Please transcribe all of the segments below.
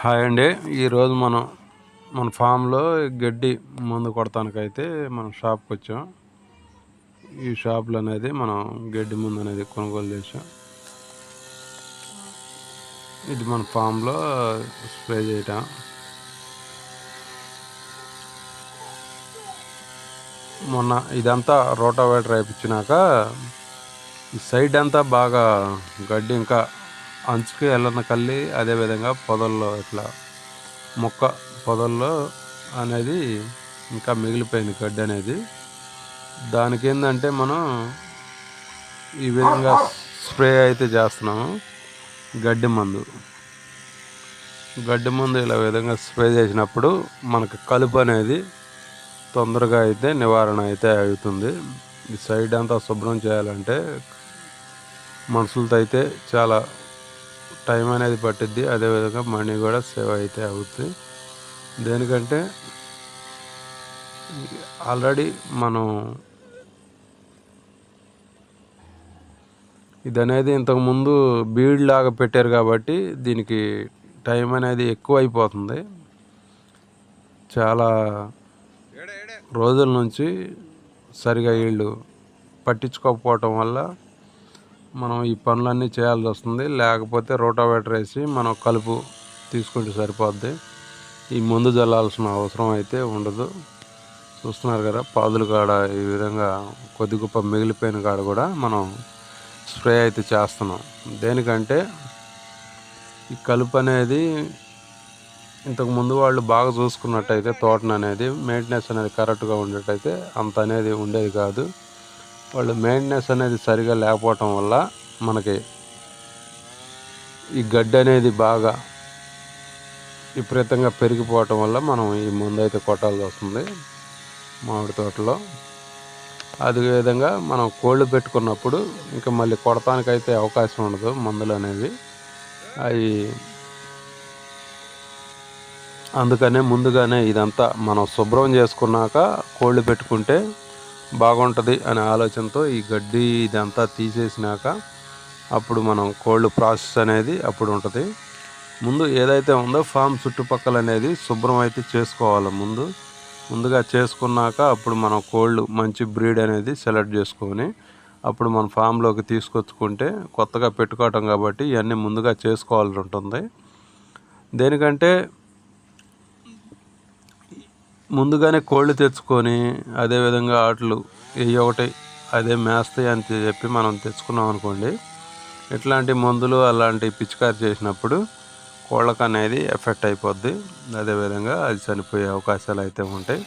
Hi అండి. ఈరోజు మనం మన ఫామ్లో గడ్డి మందు కొడతానికైతే మనం షాప్కి వచ్చాం. ఈ షాప్లో అనేది మనం గడ్డి ముందు అనేది కొనుగోలు చేసాం ఇది మన ఫామ్లో స్ప్రే చేయటం. మొన్న ఇదంతా రోటావేటర్ వేయించినాక ఈ సైడ్ అంతా బాగా గడ్డి ఇంకా అంచుకి వెళ్ళన కల్లి అదేవిధంగా పొదల్లో ఇట్లా మొక్క పొదల్లో అనేది ఇంకా మిగిలిపోయింది గడ్డి అనేది. దానికి ఏంటంటే మనం ఈ విధంగా స్ప్రే అయితే చేస్తున్నాము గడ్డి మందు. గడ్డి మందు ఇలా విధంగా స్ప్రే చేసినప్పుడు మనకు కలుపు అనేది తొందరగా అయితే నివారణ అయితే అవుతుంది. ఈ సైడ్ అంతా శుభ్రం చేయాలంటే మనుషులతో అయితే చాలా టైం అనేది పట్టిద్ది. అదేవిధంగా మనీ కూడా సేవ్ అయితే అవుతుంది దేనికంటే ఆల్రెడీ మనం ఇది అనేది ఇంతకుముందు బీడ్ లాగా పెట్టారు కాబట్టి దీనికి టైం అనేది ఎక్కువ అయిపోతుంది చాలా రోజుల నుంచి సరిగా వీళ్ళు పట్టించుకోకపోవటం వల్ల మనం ఈ పనులన్నీ చేయాల్సి వస్తుంది. లేకపోతే రోటావేటర్ వేసి మనం కలుపు తీసుకుంటే సరిపోద్ది. ఈ మందు చల్లాల్సిన అవసరం అయితే ఉండదు. చూస్తున్నారు కదా పాదుల కాడ ఈ విధంగా కొద్ది గొప్ప మిగిలిపోయిన కాడ కూడా మనం స్ప్రే అయితే చేస్తున్నాం. దేనికంటే ఈ కలుపు అనేది ఇంతకు ముందు వాళ్ళు బాగా చూసుకున్నట్టయితే తోటను అనేది మెయింటెనెన్స్ అనేది కరెక్ట్గా ఉండేటైతే అంత అనేది ఉండేది కాదు. వాళ్ళు మెయింటెనెన్స్ అనేది సరిగా లేకపోవటం వల్ల మనకి ఈ గడ్డి అనేది బాగా విపరీతంగా పెరిగిపోవటం వల్ల మనం ఈ మందు అయితే కొట్టాల్సి వస్తుంది మామిడి తోటలో. అదేవిధంగా మనం కోళ్ళు పెట్టుకున్నప్పుడు ఇంకా మళ్ళీ కొడటానికైతే అవకాశం ఉండదు మందులు అనేవి. అవి అందుకనే ముందుగానే ఇదంతా మనం శుభ్రం చేసుకున్నాక కోళ్ళు పెట్టుకుంటే బాగుంటుంది అనే ఆలోచనతో ఈ గడ్డి ఇదంతా తీసేసినాక అప్పుడు మనం కోళ్ళు ప్రాసెస్ అనేది అప్పుడు ఉంటుంది. ముందు ఏదైతే ఉందో ఫామ్ చుట్టుపక్కల అనేది శుభ్రం అయితే చేసుకోవాలి ముందు. ముందుగా చేసుకున్నాక అప్పుడు మనం కోళ్ళు మంచి బ్రీడ్ అనేది సెలెక్ట్ చేసుకొని అప్పుడు మన ఫామ్లోకి తీసుకొచ్చుకుంటే కొత్తగా పెట్టుకోవటం కాబట్టి ఇవన్నీ ముందుగా చేసుకోవాల్సి ఉంటుంది. దేనికంటే ముందుగానే కోళ్ళు తెచ్చుకొని అదేవిధంగా ఆటలు ఏ ఒకటి అదే మేస్తాయి అని చెప్పి మనం తెచ్చుకున్నాం అనుకోండి ఇట్లాంటి మందులు అలాంటి పిచికారి చేసినప్పుడు కోళ్ళకు అనేది ఎఫెక్ట్ అయిపోద్ది. అదేవిధంగా అది చనిపోయే అవకాశాలు అయితే ఉంటాయి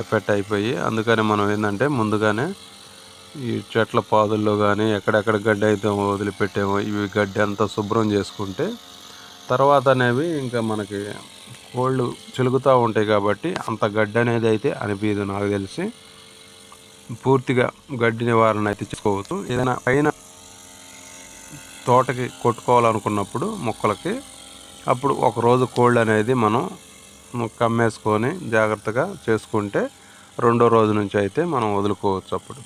ఎఫెక్ట్ అయిపోయి అందుకని మనం ఏంటంటే ముందుగానే ఈ చెట్ల పాదుల్లో కానీ ఎక్కడెక్కడ గడ్డి అయితే వదిలిపెట్టామో ఇవి గడ్డి అంతా శుభ్రం చేసుకుంటే తర్వాత అనేవి ఇంకా మనకి కోళ్ళు చిలుగుతూ ఉంటాయి కాబట్టి అంత గడ్డి అనేది అయితే అనిపించదు నాకు తెలిసి. పూర్తిగా గడ్డి నివారణ అయితే చేసుకోవచ్చు. ఏదైనా పైన తోటకి కొట్టుకోవాలనుకున్నప్పుడు మొక్కలకి అప్పుడు ఒకరోజు కోళ్ళు అనేది మనం కమ్మేసుకొని జాగ్రత్తగా చేసుకుంటే రెండో రోజు నుంచి అయితే మనం వదులుకోవచ్చు అప్పుడు.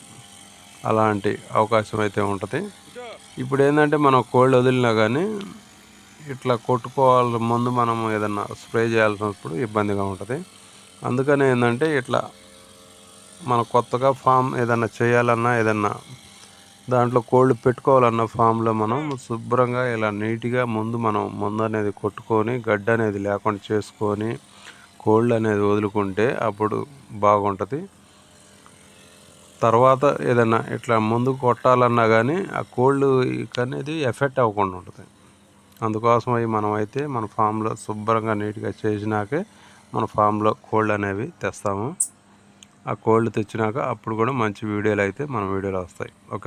అలాంటి అవకాశం అయితే ఉంటుంది. ఇప్పుడు ఏంటంటే మనం కోళ్ళు వదిలినా కానీ ఇట్లా కొట్టుకోవాలి ముందు మనం ఏదన్నా స్ప్రే చేయాల్సినప్పుడు ఇబ్బందిగా ఉంటుంది. అందుకని ఏంటంటే ఇట్లా మన కొత్తగా ఫామ్ ఏదన్నా చేయాలన్నా ఏదన్నా దాంట్లో కోళ్ళు పెట్టుకోవాలన్న ఫామ్లో మనం శుభ్రంగా ఇలా నీట్గా ముందు మనం ముందు అనేది కొట్టుకొని గడ్డ అనేది లేకుండా చేసుకొని కోళ్ళు అనేది వదులుకుంటే అప్పుడు బాగుంటుంది. తర్వాత ఏదైనా ఇట్లా ముందు కొట్టాలన్నా కానీ ఆ కోళ్ళు అనేది ఎఫెక్ట్ అవ్వకుండా ఉంటుంది. అందుకోసం అవి మనమైతే మన ఫామ్లో శుభ్రంగా నీట్గా చేసినాకే మన ఫామ్లో కోళ్ళు అనేవి తెస్తాము. ఆ కోళ్ళు తెచ్చినాక అప్పుడు కూడా మంచి వీడియోలు అయితే మన వీడియోలు వస్తాయి. ఓకే